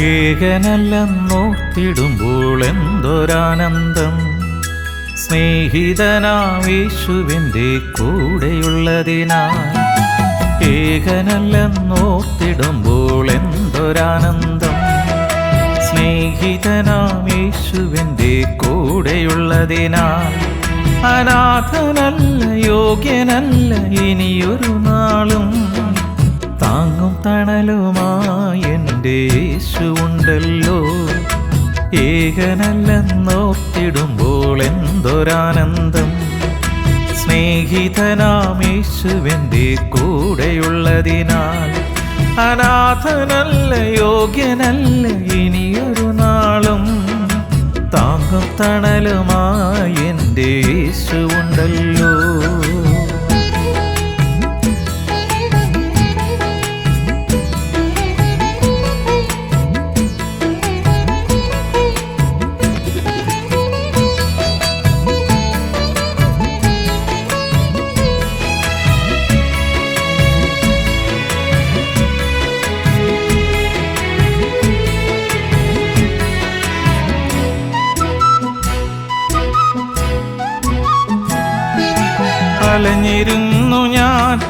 ഏകനല്ലെന്നോർത്തിടുമ്പോൾ എന്തൊരാനന്ദം. സ്നേഹിതനാമേശുവിന്റെ കൂടെയുള്ളതിനാൽ ഏകനല്ലെന്നോർത്തിടുമ്പോൾ എന്തൊരാനന്ദം. സ്നേഹിതനാമേശുവിന്റെ കൂടെയുള്ളതിനാൽ അനാഥനല്ല യോഗ്യനല്ല ഇനിയൊരു നാളും താങ്ങും തണലുമായി എന്റെ യേശുണ്ടല്ലോ ഏകനല്ലെന്നോർത്തിടുമ്പോൾ എന്തൊരാനന്ദം. സ്നേഹിതനാമേശുവിന്റെ കൂടെയുള്ളതിനാൽ അനാഥനല്ല യോഗ്യനല്ല ഇനിയൊരു നാളും. താങ്ങും തണലുമായി എന്റെ യേശുണ്ടല്ലോ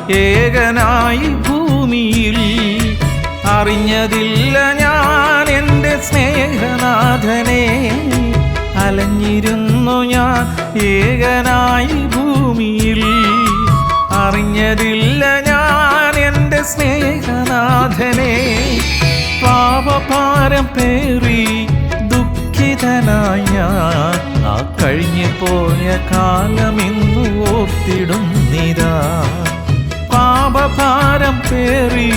ഏകനായി ഭൂമിയിൽ അറിഞ്ഞതില്ല ഞാൻ എന്റെ സ്നേഹനാഥനെ. അലഞ്ഞിരുന്നു ഞാൻ ഏകനായി ഭൂമിയിൽ അറിഞ്ഞതില്ല ഞാൻ എന്റെ സ്നേഹനാഥനെ. പാപഭാരം പേറി ദുഃഖിതനായ ഞാൻ ആ കഴിഞ്ഞു പോയ കാലമിന്നു ഓർത്തിടുന്നിതാ പാപഭാരം പേറി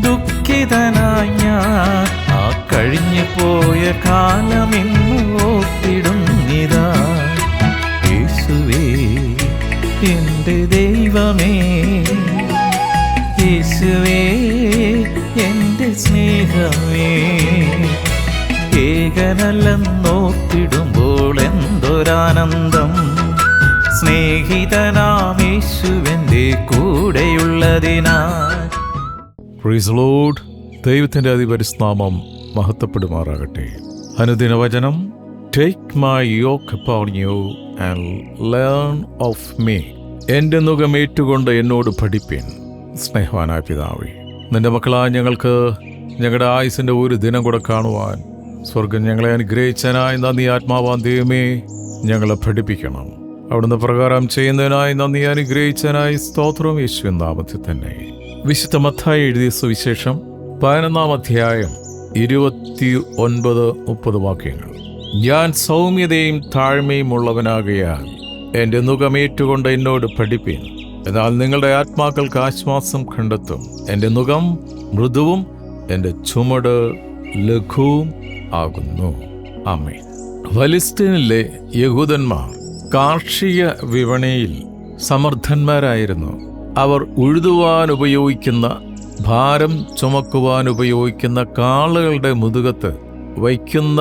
ദുഃഖിതനായ ആ കഴിഞ്ഞു പോയ കാലമിന്നു യേശുവേ എന്റെ ദൈവമേ യേശുവേ എന്റെ സ്നേഹമേ. ഏകനല്ലെന്നോർത്തിടുമ്പോൾ എന്തൊരാനന്ദം. സ്നേഹിതനാമേശുവിന്റെ കൂടെയുള്ളതിനാൽ പ്രീസ് ലോഡ് ദൈവത്തിന്റെ അതിപരിസ്നാമം മഹത്വപ്പെടുമാറാകട്ടെ. അനുദിന വചനം take my yoke upon you and learn of me എന്റെ മുഖം ഏറ്റുകൊണ്ട് എന്നോട് പഠിപ്പിൻ സ്നേഹവാനായ പിതാവേ. നിന്റെ മക്കളാ ഞങ്ങൾക്ക് ഞങ്ങളുടെ ആയുസിന്റെ ഒരു ദിനം കൂടെ കാണുവാൻ സ്വർഗം ഞങ്ങളെ അനുഗ്രഹിച്ചനായി നന്ദി ആത്മാവാൻ ദൈവമേ. ഞങ്ങളെ പഠിപ്പിക്കണം. അവിടുന്ന് പ്രകാരം ചെയ്യുന്നതിനായി നന്ദി അനുഗ്രഹിച്ചതിനായി സ്തോത്രം. യേശുവിൻ നാമത്തിൽ തന്നെ. വിശുദ്ധ മത്തായി എഴുതിയ സുവിശേഷം പതിനൊന്നാം അധ്യായം ഇരുപത്തി ഒൻപത് മുപ്പത് വാക്യങ്ങൾ. ഞാൻ സൗമ്യതയും താഴ്മയും ഉള്ളവനാകയാൽ എന്റെ നുഖമേറ്റുകൊണ്ട് എന്നോട് പഠിപ്പിൻ. എന്നാൽ നിങ്ങളുടെ ആത്മാക്കൾക്ക് ആശ്വാസം കണ്ടെത്തും. എന്റെ നുഖം മൃദുവും എന്റെ ചുമട് ലഘുവും ആകുന്നു. അമ്മേ ഫലിസ്തീനിലെ യഹൂദന്മാർ കാർഷിക വിപണിയിൽ സമർത്ഥന്മാരായിരുന്നു. അവർ ഉഴുതുവാൻ ഉപയോഗിക്കുന്ന ഭാരം ചുമക്കുവാൻ ഉപയോഗിക്കുന്ന കാളുകളുടെ മുതുകത്ത് വയ്ക്കുന്ന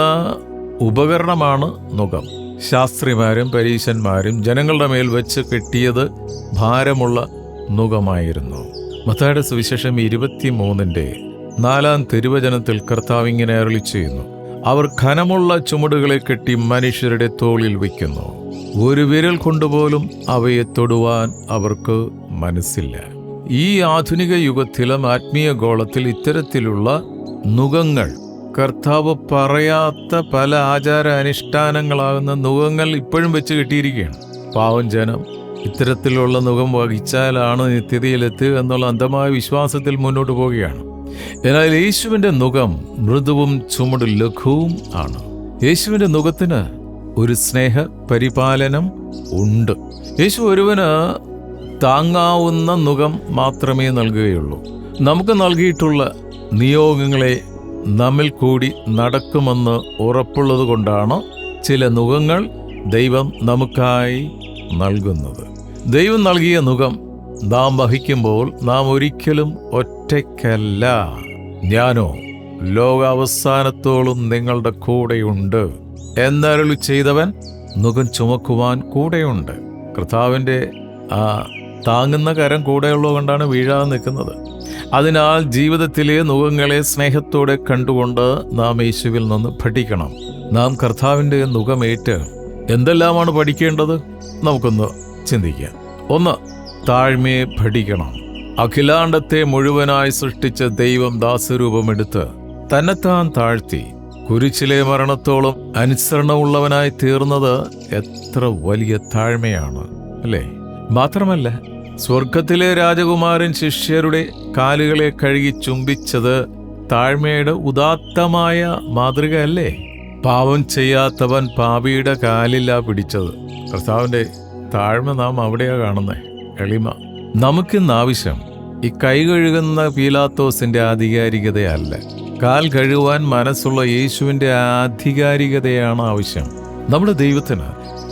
ഉപകരണമാണ് നുകം ശാസ്ത്രിമാരും പരീശന്മാരും ജനങ്ങളുടെ മേൽ വെച്ച് കെട്ടിയത് ഭാരമുള്ള നുകമായിരുന്നു മത്തായുടെ സുവിശേഷം ഇരുപത്തിമൂന്നിന്റെ നാലാം തിരുവചനത്തിൽ കർത്താവ് ഇങ്ങനെ അരളി ചെയ്യുന്നു അവർ ഖനമുള്ള ചുമടുകളെ കെട്ടി മനുഷ്യരുടെ തോളിൽ വയ്ക്കുന്നു. ഒരു വിരൽ കൊണ്ടുപോലും അവയെ തൊടുവാൻ അവർക്ക് മനസ്സില്ല. ഈ ആധുനിക യുഗത്തിലും ആത്മീയ ഗോളത്തിൽ ഇത്തരത്തിലുള്ള നുഖങ്ങൾ കർത്താവ് പറയാത്ത പല ആചാര അനുഷ്ഠാനങ്ങളാകുന്ന നുഖങ്ങൾ ഇപ്പോഴും വെച്ച് കിട്ടിയിരിക്കുകയാണ്. പാവം ജനം ഇത്തരത്തിലുള്ള നുഖം വഹിച്ചാലാണ് നിത്യതയിലെത്തുക എന്നുള്ള അന്ധമായ വിശ്വാസത്തിൽ മുന്നോട്ട് പോവുകയാണ്. എന്നാൽ യേശുവിന്റെ നുഖം മൃദുവും ചുമട് ലഘുവും ആണ്. യേശുവിന്റെ നുഖത്തിന് ഒരു സ്നേഹ പരിപാലനം ഉണ്ട്. യേശു ഒരുവന് താങ്ങാവുന്ന നുഖം മാത്രമേ നൽകുകയുള്ളൂ. നമുക്ക് നൽകിയിട്ടുള്ള നിയോഗങ്ങളെ നമ്മിൽ കൂടി നടക്കുമെന്ന് ഉറപ്പുള്ളത് കൊണ്ടാണ് ചില നുഖങ്ങൾ ദൈവം നമുക്കായി നൽകുന്നത്. ദൈവം നൽകിയ നുഖം നാം വഹിക്കുമ്പോൾ നാം ഒരിക്കലും ഒറ്റയ്ക്കല്ല. ഞാനോ ലോകാവസാനത്തോളം നിങ്ങളുടെ കൂടെയുണ്ട്. എന്നരുളി ചെയ്തവൻ മുഖം ചുമക്കുവാൻ കൂടെയുണ്ട്. കർത്താവിന്റെ ആ താങ്ങുന്ന കരം കൂടെയുള്ളത് കൊണ്ടാണ് വീഴാതെ നിൽക്കുന്നത്. അതിനാൽ ജീവിതത്തിലെ മുഖങ്ങളെ സ്നേഹത്തോടെ കണ്ടുകൊണ്ട് നാം യേശുവിൽ നിന്ന് പഠിക്കണം. നാം കർത്താവിന്റെ മുഖമേറ്റ് എന്തെല്ലാമാണ് പഠിക്കേണ്ടത്? നമുക്കൊന്ന് ചിന്തിക്കാം. ഒന്ന് താഴ്മയെ പഠിക്കണം. അഖിലാണ്ടത്തെ മുഴുവനായി സൃഷ്ടിച്ച ദൈവം ദാസരൂപമെടുത്ത് തന്നെത്താൻ താഴ്ത്തി കുരിശിലെ മരണത്തോളം അനുസരണമുള്ളവനായി തീർന്നത് എത്ര വലിയ താഴ്മയാണ് അല്ലേ? മാത്രമല്ല സ്വർഗത്തിലെ രാജകുമാരൻ ശിഷ്യരുടെ കാലുകളെ കഴുകി ചുംബിച്ചത് താഴ്മയുടെ ഉദാത്തമായ മാതൃക അല്ലേ പാവം ചെയ്യാത്തവൻ പാപിയുടെ കാലിലാ പിടിച്ചത്. കർത്താവിന്റെ താഴ്മ നാം അവിടെയാ കാണുന്നത് എളിമ. നമുക്കിന്ന് ആവശ്യം ഈ കൈ കഴുകുന്ന പീലാത്തോസിന്റെ ആധികാരികതയല്ല. കാൽ കഴുകുവാൻ മനസ്സുള്ള യേശുവിന്റെ ആധികാരികതയാണ് ആവശ്യം. നമ്മുടെ ദൈവത്തിന്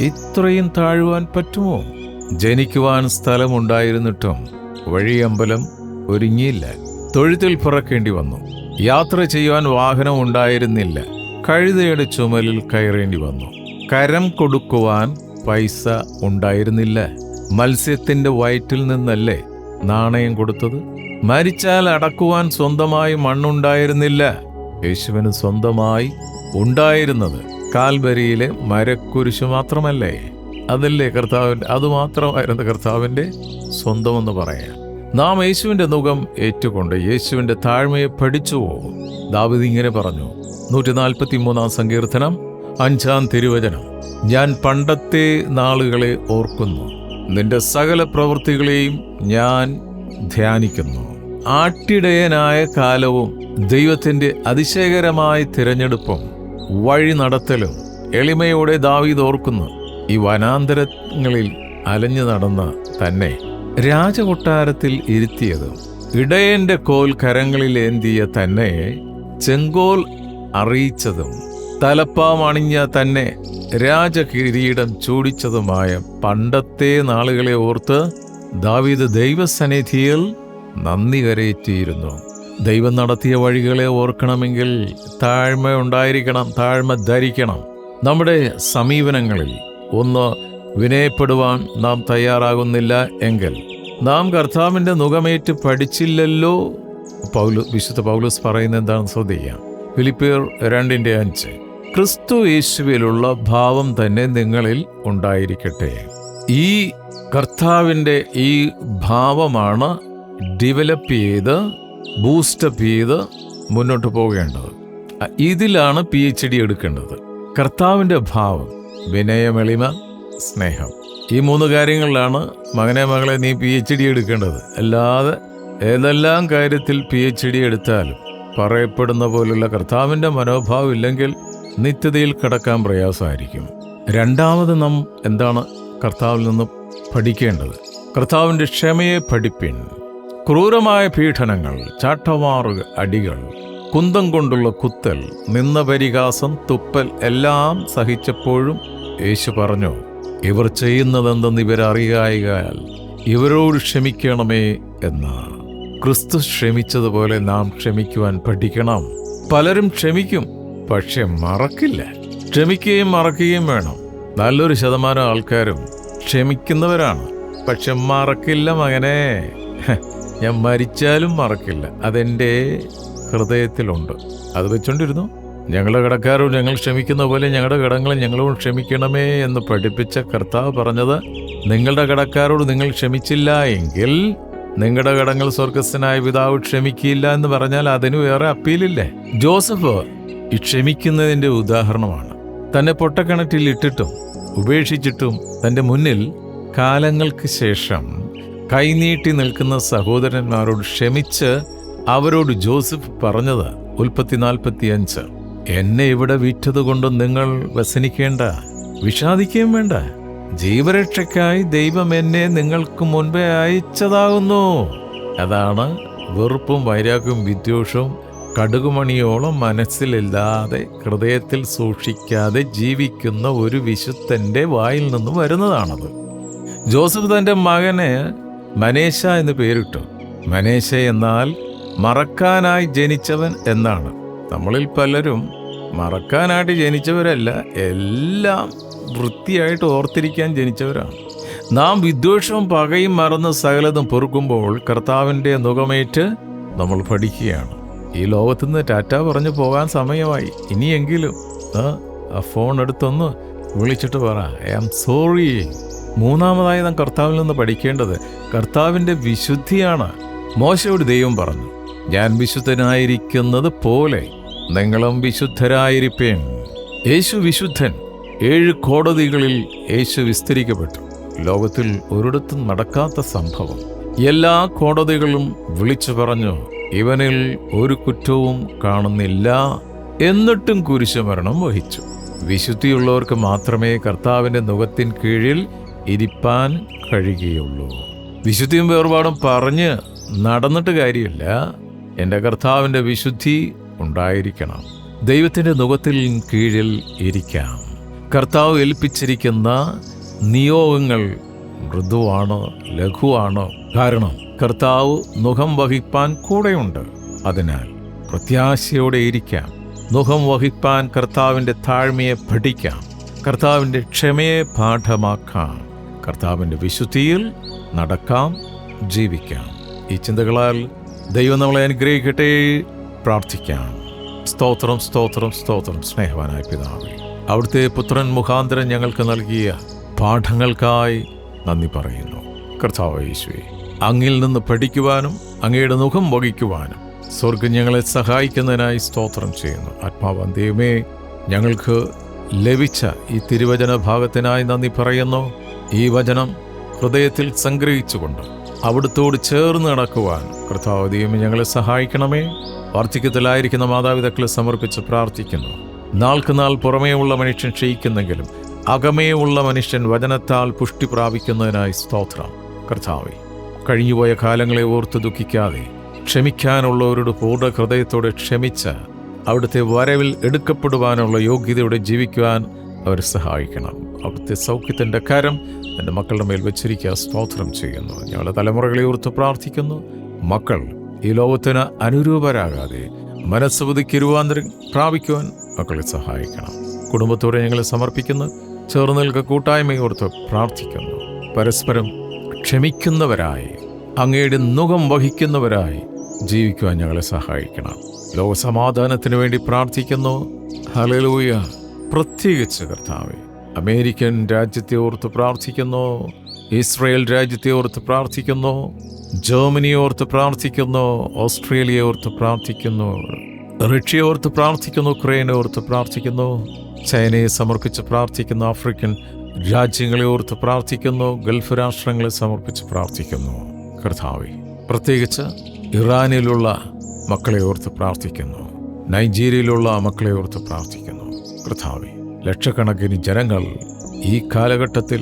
ഇത്രയും താഴുവാൻ പറ്റുമോ? ജനിക്കുവാൻ സ്ഥലമുണ്ടായിരുന്നിട്ടും വഴിയമ്പലം ഒരുങ്ങിയില്ല. തൊഴുത്തിൽ പിറക്കേണ്ടി വന്നു. യാത്ര ചെയ്യുവാൻ വാഹനം ഉണ്ടായിരുന്നില്ല. കഴുതയുടെ ചുമലിൽ കയറേണ്ടി വന്നു. കരം കൊടുക്കുവാൻ പൈസ ഉണ്ടായിരുന്നില്ല. മത്സ്യത്തിന്റെ വയറ്റിൽ നിന്നല്ലേ നാണയം കൊടുത്തത്? മരിച്ചാൽ അടക്കുവാൻ സ്വന്തമായി മണ്ണുണ്ടായിരുന്നില്ല. യേശുവിന് സ്വന്തമായി ഉണ്ടായിരുന്നത് കാൽബരിയിലെ മരക്കുരിശ് മാത്രമല്ലേ? അതല്ലേ കർത്താവിന്റെ അത് മാത്രമായിരുന്നു കർത്താവിന്റെ സ്വന്തമെന്ന് പറയാം നാം യേശുവിന്റെ മുഖം ഏറ്റുകൊണ്ട് യേശുവിന്റെ താഴ്മയെ പഠിച്ചു പോകും ദാവിദ് ഇങ്ങനെ പറഞ്ഞു നൂറ്റി നാൽപ്പത്തി മൂന്നാം സങ്കീർത്തനം അഞ്ചാം തിരുവചനം. ഞാൻ പണ്ടത്തെ നാളുകളെ ഓർക്കുന്നു. നിന്റെ സകല പ്രവൃത്തികളെയും ഞാൻ ധ്യാനിക്കുന്നു. ആട്ടിടയനായ കാലവും ദൈവത്തിന്റെ അതിശയകരമായ തിരഞ്ഞെടുപ്പും വഴി നടത്തലും എളിമയോടെ ദാവീദ് ഓർക്കുന്നു. ഈ വനാന്തരങ്ങളിൽ അലഞ്ഞു നടന്ന തന്നെ രാജകൊട്ടാരത്തിൽ ഇരുത്തിയതും ഇടയന്റെ കോൽ കരങ്ങളിലേന്തിയ തന്നെ ചെങ്കോൽ അറിയിച്ചതും തലപ്പാമണിഞ്ഞ തന്നെ രാജകിരീടം ചൂടിച്ചതുമായ പണ്ടത്തെ നാളുകളെ ഓർത്ത് ദാവീദ് ദൈവസന്നിധിയിൽ നന്ദി കരയറ്റിയിരുന്നു. ദൈവം നടത്തിയ വഴികളെ ഓർക്കണമെങ്കിൽ താഴ്മ ഉണ്ടായിരിക്കണം താഴ്മ ധരിക്കണം. നമ്മുടെ സമീപനങ്ങളിൽ ഒന്ന് വിനയപ്പെടുവാൻ നാം തയ്യാറാകുന്നില്ല എങ്കിൽ നാം കർത്താവിന്റെ മുഖമേറ്റ് പഠിച്ചില്ലല്ലോ. പൗലു വിശുദ്ധ പൗലൂസ് പറയുന്ന എന്താണെന്ന് ശ്രദ്ധിക്കാം ഫിലിപ്പിയർ രണ്ടിന്റെ അഞ്ച്. ക്രിസ്തു യേശുവിലുള്ള ഭാവം തന്നെ നിങ്ങളിൽ ഉണ്ടായിരിക്കട്ടെ. ഈ കർത്താവിന്റെ ഈ ഭാവമാണ് ഡെവലപ്പ് ചെയ്ത് ബൂസ്റ്റപ്പ് ചെയ്ത് മുന്നോട്ട് പോകേണ്ടത്. ഇതിലാണ് പി എച്ച് ഡി എടുക്കേണ്ടത്. കർത്താവിന്റെ ഭാവം വിനയമെളിമ സ്നേഹം. ഈ മൂന്ന് കാര്യങ്ങളിലാണ് മകനെ മകളെ നീ പി എച്ച് ഡി എടുക്കേണ്ടത്. അല്ലാതെ ഏതെല്ലാം കാര്യത്തിൽ പി എച്ച് ഡി എടുത്താലും പറയപ്പെടുന്ന പോലുള്ള കർത്താവിന്റെ മനോഭാവം ഇല്ലെങ്കിൽ നിത്യതയിൽ കടക്കാൻ പ്രയാസമായിരിക്കും. രണ്ടാമത് നാം എന്താണ് കർത്താവിൽ നിന്ന് പഠിക്കേണ്ടത്. കർത്താവിന്റെ ക്ഷമയെ പഠിപ്പിൻ. ക്രൂരമായ പീഡനങ്ങൾ ചാട്ടവാറ് അടികൾ കുന്തം കൊണ്ടുള്ള കുത്തൽ നിന്ന പരിഹാസം തുപ്പൽ എല്ലാം സഹിച്ചപ്പോഴും യേശു പറഞ്ഞു ഇവർ ചെയ്യുന്നതെന്തെന്ന് ഇവരറിയായാൽ ഇവരോട് ക്ഷമിക്കണമേ എന്ന്. ക്രിസ്തു ക്ഷമിച്ചതുപോലെ നാം ക്ഷമിക്കുവാൻ പഠിക്കണം. പലരും ക്ഷമിക്കും പക്ഷെ മറക്കില്ല. ക്ഷമിക്കുകയും മറക്കുകയും വേണം. നല്ലൊരു ശതമാനം ആൾക്കാരും ക്ഷമിക്കുന്നവരാണ്. പക്ഷെ മറക്കില്ല മകനെ. ഞാൻ മരിച്ചാലും മറക്കില്ല. അതെന്റെ ഹൃദയത്തിലുണ്ട്. അത് വെച്ചോണ്ടിരുന്നു. ഞങ്ങളുടെ കടക്കാരും ഞങ്ങൾ ക്ഷമിക്കുന്ന പോലെ ഞങ്ങളുടെ കടങ്ങളെ ഞങ്ങളും ക്ഷമിക്കണമേ എന്ന് പഠിപ്പിച്ച കർത്താവ് പറഞ്ഞത് നിങ്ങളുടെ കടക്കാരോട് നിങ്ങൾ ക്ഷമിച്ചില്ല എങ്കിൽ നിങ്ങളുടെ കടങ്ങൾ സ്വർഗസ്ഥനായ പിതാവ് ക്ഷമിക്കില്ല എന്ന് പറഞ്ഞാൽ അതിന് വേറെ അപ്പീലില്ലേ? ജോസഫ് ഈ ക്ഷമിക്കുന്നതിന്റെ ഉദാഹരണമാണ്. തന്നെ പൊട്ടക്കിണറ്റിൽ ഇട്ടിട്ടും ഉപേക്ഷിച്ചിട്ടും തന്റെ മുന്നിൽ കാലങ്ങൾക്ക് ശേഷം കൈനീട്ടി നിൽക്കുന്ന സഹോദരന്മാരോട് ക്ഷമിച്ച് അവരോട് ജോസഫ് പറഞ്ഞത് ഉൽപ്പത്തി നാൽപ്പത്തിയഞ്ച്. എന്നെ ഇവിടെ വിറ്റതുകൊണ്ട് നിങ്ങൾ വ്യസനിക്കേണ്ട വിഷാദിക്കുകയും വേണ്ട. ജീവരക്ഷയ്ക്കായി ദൈവം എന്നെ നിങ്ങൾക്ക് മുൻപേ അയച്ചതാകുന്നു. അതാണ് വെറുപ്പും വൈരാഗ്യവും വിദ്വേഷവും കടുകുമണിയോളം മനസ്സിലില്ലാതെ ഹൃദയത്തിൽ സൂക്ഷിക്കാതെ ജീവിക്കുന്ന ഒരു വിശുദ്ധന്റെ വായിൽ നിന്ന് വരുന്നതാണത്. ജോസഫ് തന്റെ മകന് മനേശ എന്ന് പേരിട്ടു. മനേശ എന്നാൽ മറക്കാനായി ജനിച്ചവൻ എന്നാണ്. നമ്മളിൽ പലരും മറക്കാനായിട്ട് ജനിച്ചവരല്ല എല്ലാം വൃത്തിയായിട്ട് ഓർത്തിരിക്കാൻ ജനിച്ചവരാണ്. നാം വിദ്വേഷവും പകയും മറന്ന് സകലതും പൊറുക്കുമ്പോൾ കർത്താവിന്റെ നുഖമേറ്റ് നമ്മൾ പഠിക്കുകയാണ്. ഈ ലോകത്തുനിന്ന് ടാറ്റ പറഞ്ഞു പോകാൻ സമയമായി. ഇനിയെങ്കിലും ആ, ഫോൺ എടുത്തൊന്ന് വിളിച്ചിട്ട് പറ. I am sorry. മൂന്നാമതായി നാം കർത്താവിൽ നിന്ന് പഠിക്കേണ്ടത് കർത്താവിന്റെ വിശുദ്ധിയാണ്. മോശയോട് ദൈവം പറഞ്ഞു ഞാൻ വിശുദ്ധനായിരിക്കുന്നത് പോലെ നിങ്ങളും വിശുദ്ധരായിരിപ്പേൻ. യേശു വിശുദ്ധൻ ഏഴ് കോടതികളിൽ യേശു വിസ്തരിക്കപ്പെട്ടു. ലോകത്തിൽ ഒരിടത്തും നടക്കാത്ത സംഭവം. എല്ലാ കോടതികളും വിളിച്ചു പറഞ്ഞു ഇവനിൽ ഒരു കുറ്റവും കാണുന്നില്ല എന്നിട്ടും കുരിശുമരണം വഹിച്ചു. വിശുദ്ധിയുള്ളവർക്ക് മാത്രമേ കർത്താവിന്റെ മുഖത്തിൻ കീഴിൽ ഇരിപ്പാൻ കഴിയുകയുള്ളൂ. വിശുദ്ധിയും വേർപാടും പറഞ്ഞ് നടന്നിട്ട് കാര്യമില്ല. എന്റെ കർത്താവിന്റെ വിശുദ്ധി ഉണ്ടായിരിക്കണം. ദൈവത്തിന്റെ മുഖത്തിൽ കീഴിൽ ഇരിക്കാം. കർത്താവ് ഏൽപ്പിച്ചിരിക്കുന്ന നിയോഗങ്ങൾ മൃദുവാണ് ലഘുവാണോ. കാരണം കർത്താവ് മുഖം വഹിപ്പാൻ കൂടെയുണ്ട്. അതിനാൽ പ്രത്യാശയോടെ ഇരിക്കാം. മുഖം വഹിപ്പാൻ കർത്താവിന്റെ താഴ്മയെ പഠിക്കാം. കർത്താവിന്റെ ക്ഷമയെ പാഠമാക്കാം. കർത്താവിന്റെ വിശുദ്ധിയിൽ നടക്കാം ജീവിക്കാം. ഈ ചിന്തകളാൽ ദൈവം നമ്മളെ അനുഗ്രഹിക്കട്ടെ. പ്രാർത്ഥിക്കാം. സ്തോത്രം സ്തോത്രം സ്തോത്രം. സ്നേഹവാനായ പിതാവേ അവിടുത്തെ പുത്രൻ മുഖാന്തരം ഞങ്ങൾക്ക് നൽകിയ പാഠങ്ങൾക്കായി നന്ദി പറയുന്നു. കർത്താവ് യേശുവേ അങ്ങിൽ നിന്ന് പഠിക്കുവാനും അങ്ങയുടെ മുഖം വഹിക്കുവാനും സ്വർഗം ഞങ്ങളെ സഹായിക്കുന്നതിനായി സ്തോത്രം ചെയ്യുന്നു. ആത്മാവാൻ ദൈവമേ ഞങ്ങൾക്ക് ലഭിച്ച ഈ തിരുവചന ഭാഗത്തിനായി നന്ദി പറയുന്നു. ഈ വചനം ഹൃദയത്തിൽ സംഗ്രഹിച്ചുകൊണ്ട് അവിടുത്തോട് ചേർന്ന് നടക്കുവാൻ കർത്താവ് ദൈവമേ ഞങ്ങളെ സഹായിക്കണമേ. വാർദ്ധക്യത്തിലായിരിക്കുന്ന മാതാപിതാക്കളെ സമർപ്പിച്ച് പ്രാർത്ഥിക്കുന്നു. നാൾക്ക് നാൾ ഉള്ള മനുഷ്യൻ ക്ഷയിക്കുന്നെങ്കിലും ഉള്ള മനുഷ്യൻ വചനത്താൽ പുഷ്ടി പ്രാപിക്കുന്നതിനായി സ്തോത്രം. കർത്താവെ കഴിഞ്ഞുപോയ കാലങ്ങളെ ഓർത്ത് ദുഃഖിക്കാതെ ക്ഷമിക്കാനുള്ളവരോട് പൂർണ ഹൃദയത്തോടെ ക്ഷമിച്ച് അവിടുത്തെ വരവിൽ എടുക്കപ്പെടുവാനുള്ള യോഗ്യതയോടെ ജീവിക്കുവാൻ അവരെ സഹായിക്കണം. അവിടുത്തെ സൗഖ്യത്തിന്റെ കരം എന്റെ മക്കളുടെ മേൽ വെച്ചിരിക്കുക സ്തോത്രം ചെയ്യുന്നു. ഞങ്ങളുടെ തലമുറകളെ ഓർത്ത് പ്രാർത്ഥിക്കുന്നു. മക്കൾ ഈ ലോകത്തിന് അനുരൂപരാകാതെ മനസ്സുപതിക്ക് രൂപാന്തരം പ്രാപിക്കുവാൻ മക്കളെ സഹായിക്കണം. കുടുംബത്തോടെ ഞങ്ങളെ സമർപ്പിക്കുന്നു. ചേർന്ന് നിൽക്കുക കൂട്ടായ്മയോർത്ത് പ്രാർത്ഥിക്കുന്നു. പരസ്പരം ക്ഷമിക്കുന്നവരായി അങ്ങയുടെ മുഖം വഹിക്കുന്നവരായി ജീവിക്കുവാൻ ഞങ്ങളെ സഹായിക്കണം. ലോകസമാധാനത്തിന് വേണ്ടി പ്രാർത്ഥിക്കുന്നു. ഹലലൂയ പ്രത്യേകിച്ച് കർത്താവെ അമേരിക്കൻ രാജ്യത്തെ ഓർത്ത് പ്രാർത്ഥിക്കുന്നു. ഇസ്രയേൽ രാജ്യത്തെ ഓർത്ത് പ്രാർത്ഥിക്കുന്നു. ജർമ്മനിയെ ഓർത്ത് പ്രാർത്ഥിക്കുന്നു. ഓസ്ട്രേലിയ ഓർത്ത് പ്രാർത്ഥിക്കുന്നു. റഷ്യ ഓർത്ത് പ്രാർത്ഥിക്കുന്നു. ഉക്രൈൻ ഓർത്ത് പ്രാർത്ഥിക്കുന്നു. ചൈനയെ സമർപ്പിച്ച് പ്രാർത്ഥിക്കുന്നു ആഫ്രിക്കൻ രാജ്യങ്ങളെ ഓർത്ത് പ്രാർത്ഥിക്കുന്നു ഗൾഫ് രാഷ്ട്രങ്ങളെ സമർപ്പിച്ച് പ്രാർത്ഥിക്കുന്നു. കർത്താവെ പ്രത്യേകിച്ച് ഇറാനിലുള്ള മക്കളെ ഓർത്ത് പ്രാർത്ഥിക്കുന്നു നൈജീരിയയിലുള്ള മക്കളെ ഓർത്ത് പ്രാർത്ഥിക്കുന്നു. കർത്താവെ ലക്ഷക്കണക്കിന് ജനങ്ങൾ ഈ കാലഘട്ടത്തിൽ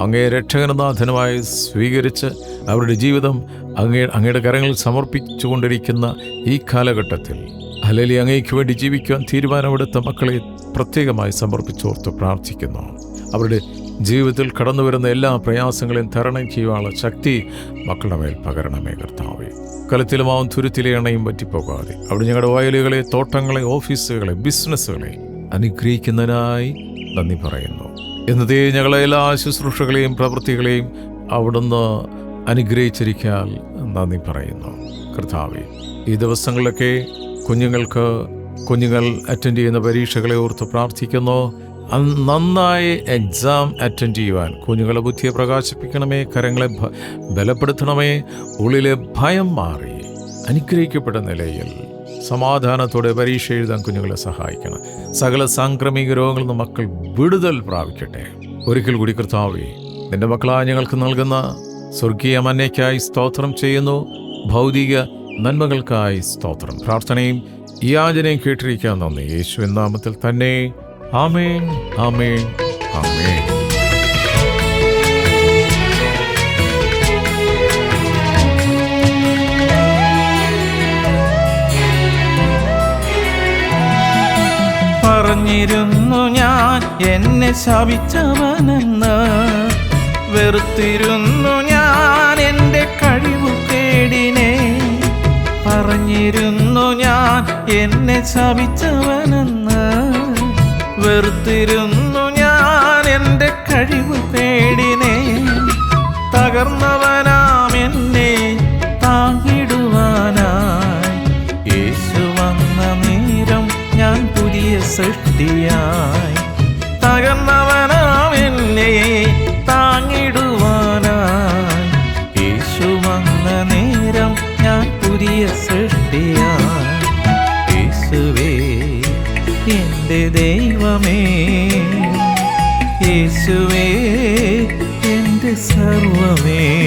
അങ്ങേ രക്ഷകനാഥനുമായി സ്വീകരിച്ച് അവരുടെ ജീവിതം അങ്ങേ അങ്ങയുടെ കരങ്ങളിൽ സമർപ്പിച്ചുകൊണ്ടിരിക്കുന്ന ഈ കാലഘട്ടത്തിൽ അല്ലെങ്കിൽ അങ്ങേക്ക് വേണ്ടി ജീവിക്കുവാൻ തീരുമാനമെടുത്ത മക്കളെ പ്രത്യേകമായി സമർപ്പിച്ചോർത്ത് പ്രാർത്ഥിക്കുന്നു. അവരുടെ ജീവിതത്തിൽ കടന്നു വരുന്ന എല്ലാ പ്രയാസങ്ങളെയും തരണം ചെയ്യുവാനുള്ള ശക്തി മക്കളുടെ മേൽ പകരണമേ കർത്താവേ. കലത്തിലുമാവും തുരുത്തിലെ എണ്ണയും പറ്റിപ്പോകാതെ അവിടെ ഞങ്ങളുടെ വയലുകളെ തോട്ടങ്ങളെ ഓഫീസുകളെ ബിസിനസ്സുകളെ അനുഗ്രഹിക്കുന്നതിനായി നന്ദി പറയുന്നു. എന്നതേ ഞങ്ങളെ എല്ലാ ശുശ്രൂഷകളെയും പ്രവൃത്തികളെയും അവിടുന്ന് അനുഗ്രഹിച്ചിരിക്കാൻ നന്ദി പറയുന്നു. കർത്താവെ ഈ ദിവസങ്ങളിലൊക്കെ കുഞ്ഞുങ്ങൾക്ക് കുഞ്ഞുങ്ങൾ അറ്റൻഡ് ചെയ്യുന്ന പരീക്ഷകളെ ഓർത്ത് പ്രാർത്ഥിക്കുന്നു. നന്നായി എക്സാം അറ്റൻഡ് ചെയ്യുവാൻ കുഞ്ഞുങ്ങളെ ബുദ്ധിയെ പ്രകാശിപ്പിക്കണമേ കരങ്ങളെ ബലപ്പെടുത്തണമേ ഉള്ളിലെ ഭയം മാറി അനുഗ്രഹിക്കപ്പെട്ട നിലയിൽ സമാധാനത്തോടെ പരീക്ഷ എഴുതാൻ കുഞ്ഞുങ്ങളെ സഹായിക്കണം. സകല സാംക്രമിക രോഗങ്ങളിൽ നിന്ന് മക്കൾ വിടുതൽ പ്രാപിക്കട്ടെ. ഒരിക്കൽ കൂടി കർത്താവേ നിന്റെ മക്കളായ ഞങ്ങൾക്ക് നൽകുന്ന സ്വർഗീയ മന്നയ്ക്കായി സ്തോത്രം ചെയ്യുന്നു. ഭൗതിക നന്മകൾക്കായി സ്തോത്രം. പ്രാർത്ഥനയും യാചനയും കേട്ടിരിക്കാൻ നന്ദി. യേശു നാമത്തിൽ തന്നെ ആമേൻ ആമേൻ ആമേൻ. പറഞ്ഞിരുന്നു ഞാൻ എന്നെ ശപിച്ചവനെന്ന്. വെറുത്തിരുന്നു ഞാൻ എന്റെ കഴിവ് കേടിനെ. പറഞ്ഞിരുന്നു ഞാൻ എന്നെ ശപിച്ചവനെന്ന്. വെറുത്തിരുന്നു ഞാൻ എന്റെ കഴിവ് പേടിനെ. തകർന്നവനാം എന്നെ താങ്ങിടുവാനായി. യേശു വന്ന നേരം ഞാൻ പുതിയ സൃഷ്ടിയായി. തകർന്നവനാം എന്നെ യേശുവേ എന്റെ സർവമേ.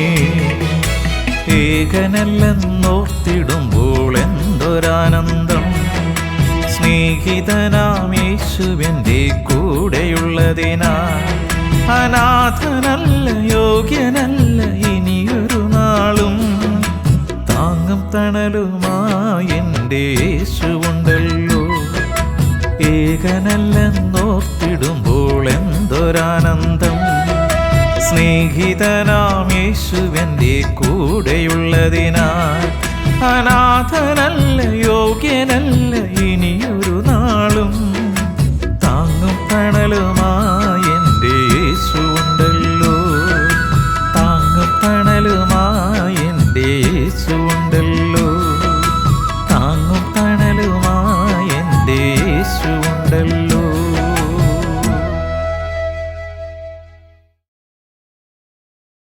ഏകനല്ലെന്നോർത്തിടുമ്പോൾ എന്തൊരാനന്ദം. സ്നേഹിതനാം യേശുവിന്റെ കൂടെയുള്ളതിനാ. അനാഥനല്ല യോഗ്യനല്ല ഇനിയൊരു നാളും. താങ്ങും തണലുമായി എന്റെ യേശുവുണ്ടല്ലോ പാടുമ്പോൾ എന്തൊരാനന്ദം. സ്നേഹിതനാം യേശുവിന്റെ കൂടെയുള്ളതിനാൽ അനാഥനല്ല യോഗ്യനല്ല ഇനിയൊരു നാളും. താങ്ങും തണലുമാ